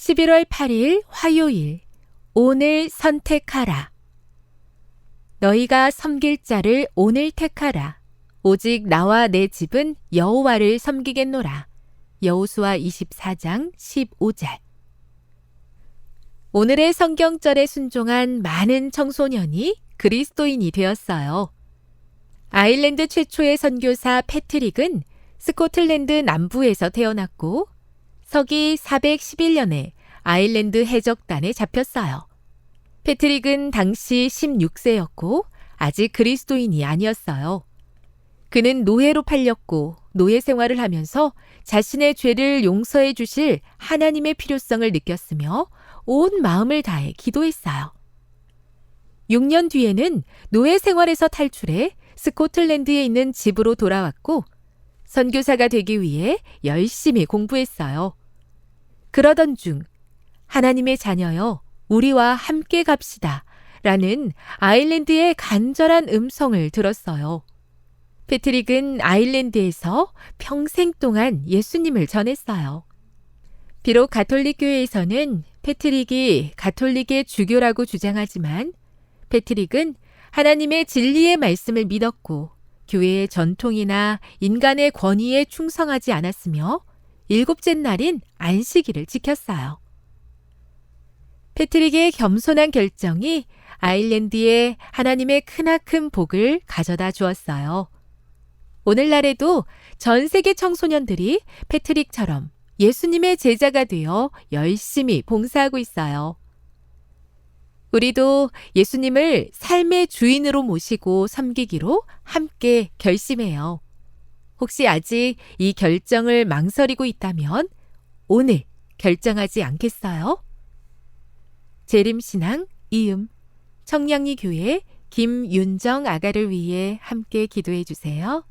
11월 8일 화요일 오늘 선택하라. 너희가 섬길 자를 오늘 택하라. 오직 나와 내 집은 여호와를 섬기겠노라. 여호수아 24장 15절. 오늘의 성경절에 순종한 많은 청소년이 그리스도인이 되었어요. 아일랜드 최초의 선교사 패트릭은 스코틀랜드 남부에서 태어났고 서기 411년에 아일랜드 해적단에 잡혔어요. 패트릭은 당시 16세였고 아직 그리스도인이 아니었어요. 그는 노예로 팔렸고 노예 생활을 하면서 자신의 죄를 용서해 주실 하나님의 필요성을 느꼈으며 온 마음을 다해 기도했어요. 6년 뒤에는 노예 생활에서 탈출해 스코틀랜드에 있는 집으로 돌아왔고 선교사가 되기 위해 열심히 공부했어요. 그러던 중 하나님의 자녀여 우리와 함께 갑시다 라는 아일랜드의 간절한 음성을 들었어요. 패트릭은 아일랜드에서 평생 동안 예수님을 전했어요. 비록 가톨릭 교회에서는 패트릭이 가톨릭의 주교라고 주장하지만 패트릭은 하나님의 진리의 말씀을 믿었고 교회의 전통이나 인간의 권위에 충성하지 않았으며 일곱째 날인 안식일을 지켰어요. 패트릭의 겸손한 결정이 아일랜드에 하나님의 크나큰 복을 가져다 주었어요. 오늘날에도 전 세계 청소년들이 패트릭처럼 예수님의 제자가 되어 열심히 봉사하고 있어요. 우리도 예수님을 삶의 주인으로 모시고 섬기기로 함께 결심해요. 혹시 아직 이 결정을 망설이고 있다면 오늘 결정하지 않겠어요? 재림신앙 이음 청량리 교회 김윤정 아가를 위해 함께 기도해 주세요.